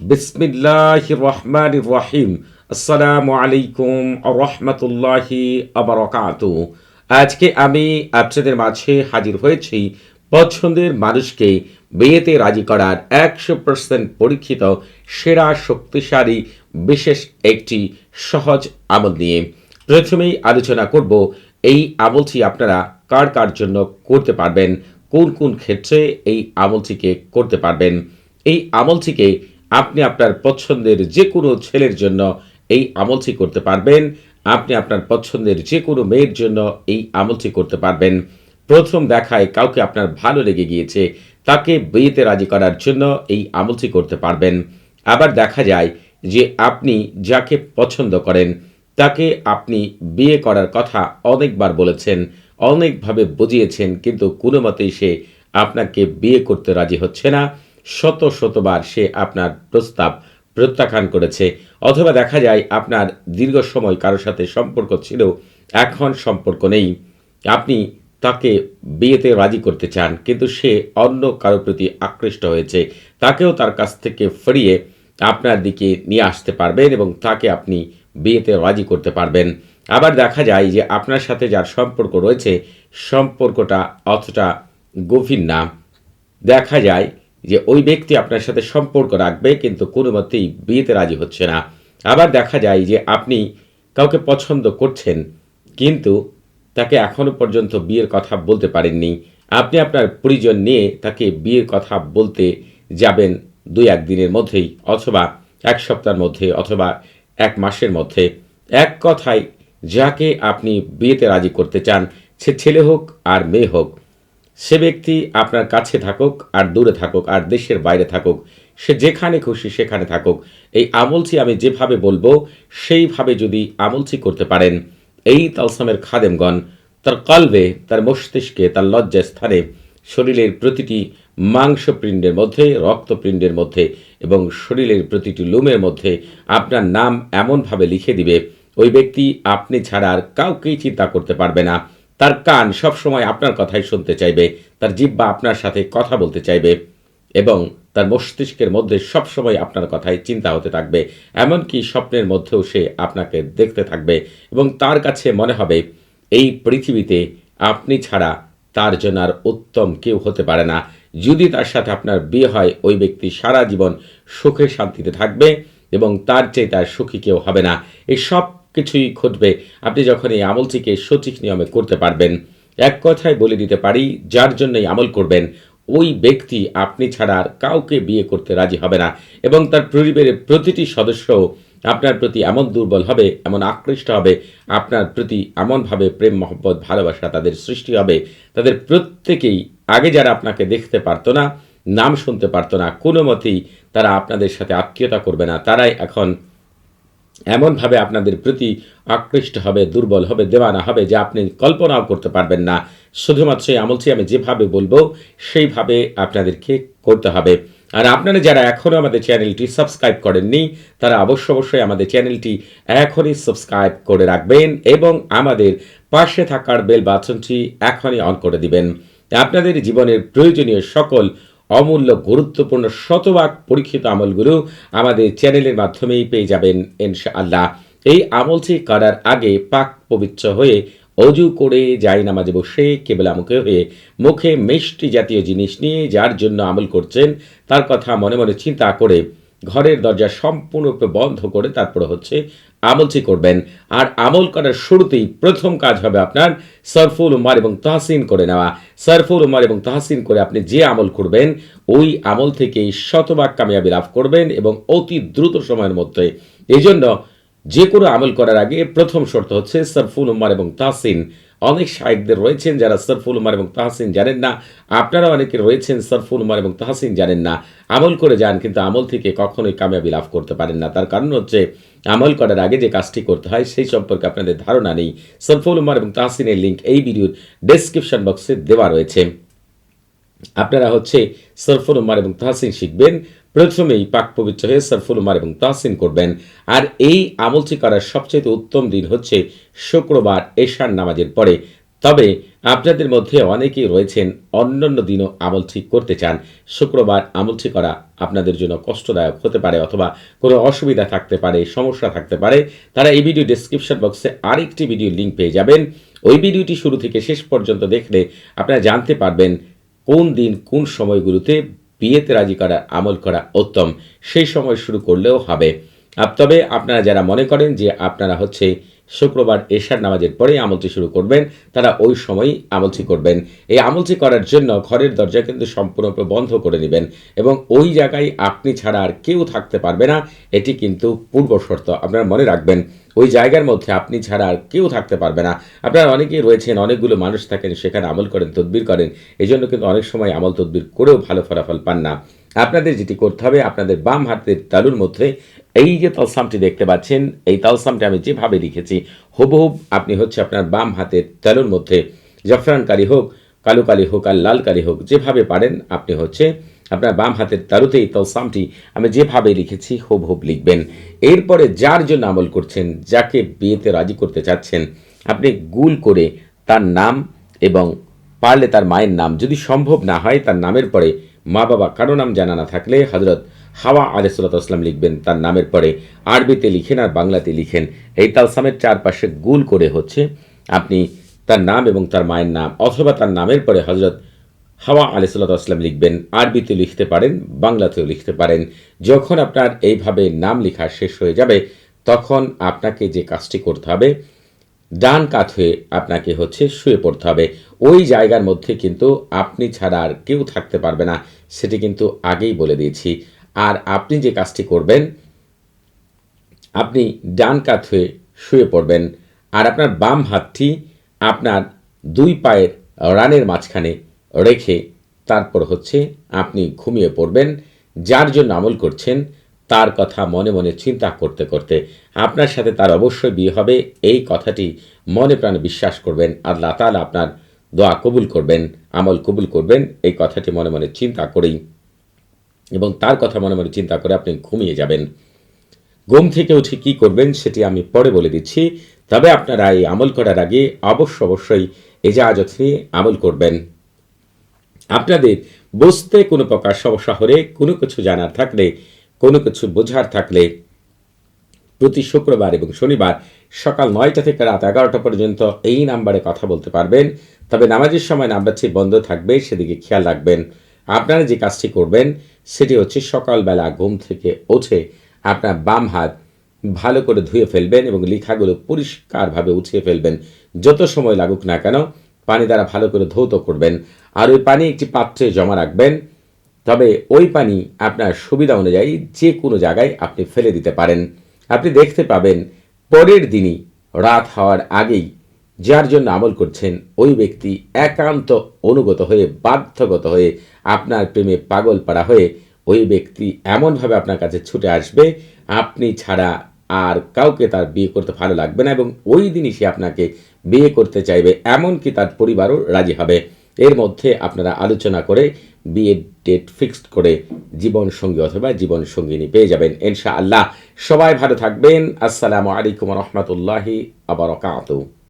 বিসমিল্লাহ রহমান রহিম আসসালামু আলাইকুম রহমতুল্লাহি আবরকাত। আজকে আমি আপনাদের মাঝে হাজির হয়েছি পছন্দের মানুষকে বিয়েতে রাজি করার একশো পার্সেন্ট পরীক্ষিত, সেরা, শক্তিশালী, বিশেষ একটি সহজ আমল নিয়ে প্রথমেই আলোচনা করব, এই আমলটি আপনারা কার কার জন্য করতে পারবেন, কোন কোন ক্ষেত্রে এই আমলটিকে করতে পারবেন? এই আমলটিকে আপনি আপনার পছন্দের যে কোনো ছেলের জন্য এই আমলটি করতে পারবেন। আপনি আপনার পছন্দের যে কোনো মেয়ের জন্য এই আমলটি করতে পারবেন। প্রথম দেখায় কাউকে আপনার ভালো লেগে গিয়েছে, তাকে বিয়েতে রাজি করার জন্য এই আমলটি করতে পারবেন। আবার দেখা যায় যে আপনি যাকে পছন্দ করেন, তাকে আপনি বিয়ে করার কথা অনেকবার বলেছেন, অনেকভাবে বুঝিয়েছেন, কিন্তু কোনো মতেই সে আপনাকে বিয়ে করতে রাজি হচ্ছে না। শত শতবার সে আপনার প্রস্তাব প্রত্যাখ্যান করেছে। অথবা দেখা যায়, আপনার দীর্ঘ সময় কারোর সাথে সম্পর্ক ছিল, এখন সম্পর্ক নেই। আপনি তাকে বিয়েতে রাজি করতে চান, কিন্তু সে অন্য কারও প্রতি আকৃষ্ট হয়েছে। তাকেও তার কাছ থেকে ফিরিয়ে আপনার দিকে নিয়ে আসতে পারবেন এবং তাকে আপনি বিয়েতে রাজি করতে পারবেন। আবার দেখা যায় যে, আপনার সাথে যার সম্পর্ক রয়েছে, সম্পর্কটা অতটা গভীর না। দেখা যায় যে ওই ব্যক্তি আপনার সাথে সম্পর্ক রাখবে, কিন্তু কোনো মতেই বিয়েতে রাজি হচ্ছে না। আবার দেখা যায় যে আপনি কাউকে পছন্দ করছেন, কিন্তু তাকে এখনও পর্যন্ত বিয়ের কথা বলতে পারেননি। আপনি আপনার পরিজন নিয়ে তাকে বিয়ের কথা বলতে যাবেন দুই একদিনের মধ্যেই, অথবা এক সপ্তাহের মধ্যে, অথবা এক মাসের মধ্যে। এক কথায়, যাকে আপনি বিয়েতে রাজি করতে চান, সে ছেলে হোক আর মেয়ে হোক সে ব্যক্তি আপনার কাছে থাকুক আর দূরে থাকুক আর দেশের বাইরে থাকুক, সে যেখানে খুশি সেখানে থাকুক। এই আমলটি আমি যেভাবে বলব, সেইভাবে যদি আমলটি করতে পারেন, এই তালসামের খাদেমগণ তার কলবে, তার মস্তিষ্কে, তার লজ্জা স্থানে শরীরের প্রতিটি মাংসপিণ্ডের মধ্যে, রক্তপিণ্ডের মধ্যে এবং শরীরের প্রতিটি লুমের মধ্যে আপনার নাম এমনভাবে লিখে দিবে, ওই ব্যক্তি আপনি ছাড়া আর কাউকেই চিন্তা করতে পারবে না। তার কান সবসময় আপনার কথাই শুনতে চাইবে, তার জিব্বা আপনার সাথে কথা বলতে চাইবে এবং তার মস্তিষ্কের মধ্যে সবসময় আপনার কথাই চিন্তা হতে থাকবে, এমনকি স্বপ্নের মধ্যেও সে আপনাকে দেখতে থাকবে এবং তার কাছে মনে হবে, এই পৃথিবীতে আপনি ছাড়া তার জন্য আর উত্তম কেউ হতে পারে না। যদি তার সাথে আপনার বিয়ে হয়, ওই ব্যক্তি সারা জীবন সুখে শান্তিতে থাকবে এবং তার চেয়ে তার সুখী কেউ হবে না। এই সব কিছুই ঘটবে। আপনি যখন এই আমলটিকে সঠিক নিয়মে করতে পারবেন, এক কথায় বলে দিতে পারি, যার জন্যই আমল করবেন, ওই ব্যক্তি আপনি ছাড়া আর কাউকে বিয়ে করতে রাজি হবে না এবং তার পরিবারের প্রতিটি সদস্য আপনার প্রতি এমন দুর্বল হবে, এমন আকৃষ্ট হবে, আপনার প্রতি এমনভাবে প্রেম, মহব্বত, ভালোবাসা তাদের সৃষ্টি হবে, তাদের প্রত্যেকেই আগে যারা আপনাকে দেখতে পারতো না, নাম শুনতে পারতো না কোনো মতেই তারা আপনাদের সাথে আত্মীয়তা করবে না, তারাই এখন এমনভাবে আপনাদের প্রতি আকৃষ্ট হবে, দুর্বল হবে, দেওয়ানা হবে যে আপনি কল্পনাও করতে পারবেন না। শুধুমাত্র এই আমলটি আমি যেভাবে বলব, সেইভাবে আপনাদেরকে করতে হবে। আর আপনারা যারা এখনও আমাদের চ্যানেলটি সাবস্ক্রাইব করেননি, তারা অবশ্য অবশ্যই আমাদের চ্যানেলটি এখনই সাবস্ক্রাইব করে রাখবেন এবং আমাদের পাশে থাকার বেল বাটনটি এখনই অন করে দিবেন। আপনাদের জীবনের প্রয়োজনীয় সকল অমূল্য গুরুত্বপূর্ণ শতভাগ পরীক্ষিত আমলগুলো আমাদের চ্যানেলের মাধ্যমেই পেয়ে যাবেন ইনশাআল্লাহ। এই আমলটি করার আগে পাক পবিত্র হয়ে অজু করে যাই নামাজে বসে কেবলামুখে হয়ে মুখে মিষ্টি জাতীয় জিনিস নিয়ে যার জন্য আমল করছেন, তার কথা মনে মনে চিন্তা করে ঘরের দরজা সম্পূর্ণরূপে বন্ধ করে তারপরে হচ্ছে আমলটি করবেন। আর আমল করার শুরুতেই প্রথম কাজ হবে আপনার সরফুল উমার এবং তাহসিন করে নেওয়া। সরফুল উমার এবং তাহসিন করে আপনি যে আমল করবেন, ওই আমল থেকেই শতভাগ কামিয়াবি লাভ করবেন এবং অতি দ্রুত সময়ের মধ্যে। এই জন্য যে কোনো আমল করার আগে প্রথম শর্ত হচ্ছে সরফুল উমার এবং তাহসিন অনেক সাহেবদের রয়েছেন যারা সরফুল উমার এবং তাহসিন জানেন না। আপনারা অনেকে রয়েছেন সরফুল উমার এবং তাহসিন জানেন না। আমল করে যান, কিন্তু আমল থেকে কখনোই কামিয়াবি লাভ করতে পারেন না। তার কারণ হচ্ছে, আমল করার আগে যে কাজটি করতে হয়, সেই সম্পর্কে আপনাদের ধারণা নেই। সরফুল উমার এবং তাহসিনের লিঙ্ক এই ভিডিওর ডেসক্রিপশন বক্সে দেওয়া রয়েছে। আপনারা হচ্ছে সরফুল উমার এবং তাহসিন শিখবেন। প্রথমেই পাক পবিত্র হয়ে সরফুল উমার এবং তাহসিন করবেন। আর এই আমলটি করার সবচেয়ে উত্তম দিন হচ্ছে শুক্রবার এশার নামাজের পরে। তবে আপনাদের মধ্যে অনেকেই রয়েছেন, অন্যান্য দিনও আমল ঠিক করতে চান। শুক্রবার আমল ঠিক করা আপনাদের জন্য কষ্টদায়ক হতে পারে অথবা কোনো অসুবিধা থাকতে পারে, সমস্যা থাকতে পারে। তারা এই ভিডিও ডিসক্রিপশন বক্সে আরেকটি ভিডিও লিঙ্ক পেয়ে যাবেন। ওই ভিডিওটি শুরু থেকে শেষ পর্যন্ত দেখলে আপনারা জানতে পারবেন কোন দিন কোন সময়গুলোতে বিয়েতে রাজি করার আমল করা উত্তম? সেই সময় শুরু করলেও হবে। তবে আপনারা যারা মনে করেন যে আপনারা হচ্ছে শুক্রবার এশার নামাজের পরে আমলটি শুরু করবেন। তারা ওই সময়ই আমলটি করবেন। এই আমলটি করার জন্য ঘরের দরজা কিন্তু সম্পূর্ণরূপে বন্ধ করে নেবেন এবং ওই জায়গায় আপনি ছাড়া আর কেউ থাকতে পারবে না। এটি কিন্তু পূর্ব শর্ত। আপনারা মনে রাখবেন, ওই জায়গার মধ্যে আপনি ছাড়া আর কেউ থাকতে পারবে না। আপনারা অনেকেই রয়েছেন, অনেকগুলো মানুষ থাকেন, সেখানে আমল করেন, তদবির করেন। এই জন্য কিন্তু অনেক সময় আমল তদবির করেও ভালো ফলাফল পান না। আপনাদের যেটি করতে হবে, আপনাদের বাম হাতের তালুর মধ্যে এই যে তালসামটি দেখতে পাচ্ছেন, এই তালসামটি আমি যেভাবে লিখেছি হুবহুব আপনি হচ্ছে আপনার বাম হাতের তালুর মধ্যে জাফরানকারী হোক, কালো কালি হোক আর লাল কালি হোক, যেভাবে পারেন আপনি হচ্ছে আপনার বাম হাতের তালুতে এই তালসামটি আমি যেভাবে লিখেছি হুবহুব লিখবেন। এরপরে যার জন্য আমল করছেন, যাকে বিয়েতে রাজি করতে চাচ্ছেন, আপনি গুল করে তার নাম এবং পারলে তার মায়ের নাম, যদি সম্ভব না হয় তার নামের পরে মা বাবা কারও নাম জানা না থাকলে হজরত হাওয়া আলাইসাল্লাম লিখবেন, তার নামের পরে আরবিতে লিখেন আর বাংলাতে লিখেন। এই তালসামের চারপাশে গুল করে হচ্ছে আপনি তার নাম এবং তার মায়ের নাম অথবা তার নামের পরে হজরত হাওয়া আলাইসাল্লাম লিখবেন আরবিতে লিখতে পারেন, বাংলাতেও লিখতে পারেন। যখন আপনার এইভাবে নাম লেখা শেষ হয়ে যাবে, তখন আপনাকে যে কাজটি করতে হবে, ডান কাত হয়ে আপনাকে হচ্ছে শুয়ে পড়তে হবে। ওই জায়গার মধ্যে কিন্তু আপনি ছাড়া আর কেউ থাকতে পারবে না। সেটি কিন্তু আগেই বলে দিয়েছি। আর আপনি যে কাজটি করবেন, আপনি ডান কাত হয়ে শুয়ে পড়বেন। আর আপনার বাম হাতটি আপনার দুই পায়ের রানের মাঝখানে রেখে তারপর হচ্ছে আপনি ঘুমিয়ে পড়বেন। যার জন্য আমল করছেন, তার কথা মনে মনে চিন্তা করতে করতে আপনার সাথে তার অবশ্যই বিয়ে হবে। এই কথাটি মনে প্রাণে বিশ্বাস করবেন। আল্লাহ তাআলা আপনার দোয়া কবুল করবেন, আমল কবুল করবেন, এই কথাটি মনে মনে চিন্তা করেই এবং তার কথা মনে মনে চিন্তা করে আপনি ঘুমিয়ে যাবেন। ঘুম থেকে উঠে কি করবেন সেটি আমি পরে বলে দিচ্ছি। তবে আপনারা এই আমল করার আগে অবশ্য অবশ্যই এজাজত নিয়ে আমল করবেন। আপনাদের বুঝতে কোনো প্রকার সমস্যা হলে, কোনো কিছু জানার থাকলে, কোনো কিছু বোঝার থাকলে প্রতি শুক্রবার এবং শনিবার সকাল নয়টা থেকে রাত এগারোটা পর্যন্ত এই নাম্বারে কথা বলতে পারবেন। তবে নামাজের সময় নাম্বারটি বন্ধ থাকবে, সেদিকে খেয়াল রাখবেন। আপনারা যে কাজটি করবেন, সেটি হচ্ছে সকালবেলা ঘুম থেকে উঠে আপনার বাম হাত ভালো করে ধুয়ে ফেলবেন এবং লেখাগুলো পরিষ্কারভাবে উঠিয়ে ফেলবেন। যত সময় লাগুক না কেন, পানি দ্বারা ভালো করে ধৌত করবেন। আর ওই পানি একটি পাত্রে জমা রাখবেন। তবে ওই পানি আপনার সুবিধা অনুযায়ী যে কোনো জায়গায় আপনি ফেলে দিতে পারেন। আপনি দেখতে পাবেন পরের দিনই রাত হওয়ার আগেই যার জন্য আমল করছেন, ওই ব্যক্তি একান্ত অনুগত হয়ে, বাধ্যগত হয়ে আপনার প্রেমে পাগল পাড়া হয়ে ওই ব্যক্তি এমনভাবে আপনার কাছে ছুটে আসবে, আপনি ছাড়া আর কাউকে তার বিয়ে করতে ভালো লাগবে না এবং ওই দিনই সে আপনাকে বিয়ে করতে চাইবে, এমনকি তার পরিবারও রাজি হবে। এর মধ্যে আপনারা আলোচনা করে বিয়ের ডেট ফিক্সড করে জীবন সঙ্গী অথবা জীবন সঙ্গিনী পেয়ে যাবেন ইনশা আল্লাহ সবাই ভালো থাকবেন। আসসালামু আলাইকুম রহমতুল্লাহি আবরকাত